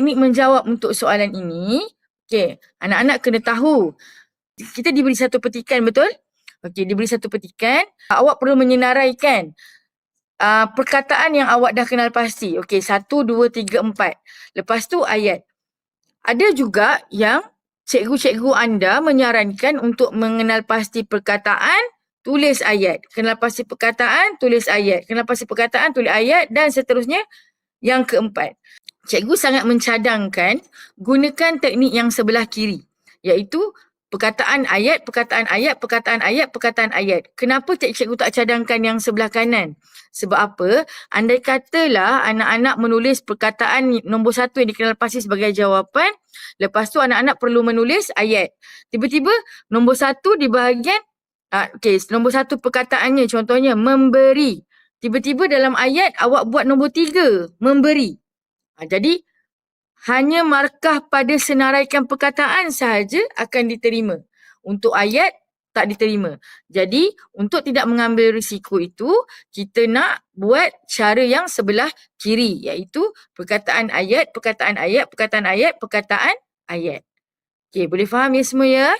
teknik menjawab untuk soalan ini. Okey, anak-anak kena tahu. Kita diberi satu petikan, betul? Okey, diberi satu petikan. Awak perlu menyenaraikan uh, perkataan yang awak dah kenal pasti. Okey, satu, dua, tiga, empat. Lepas tu ayat. Ada juga yang cikgu-cikgu anda menyarankan untuk mengenal pasti perkataan, tulis ayat. Kenal pasti perkataan, tulis ayat. Kenal pasti perkataan, tulis ayat dan seterusnya. Yang keempat, cikgu sangat mencadangkan gunakan teknik yang sebelah kiri iaitu perkataan ayat, perkataan ayat, perkataan ayat, perkataan ayat. Kenapa cikgu tak cadangkan yang sebelah kanan? Sebab apa? Andai katalah anak-anak menulis perkataan nombor satu yang dikenal pasti sebagai jawapan, lepas tu anak-anak perlu menulis ayat. Tiba-tiba nombor satu di bahagian, uh, okay, nombor satu perkataannya contohnya memberi. Tiba-tiba dalam ayat awak buat nombor tiga, memberi. Uh, jadi hanya markah pada senaraikan perkataan sahaja akan diterima. Untuk ayat tak diterima. Jadi untuk tidak mengambil risiko itu, kita nak buat cara yang sebelah kiri iaitu perkataan ayat, perkataan ayat, perkataan ayat, perkataan ayat. Okey, boleh faham ya semua ya?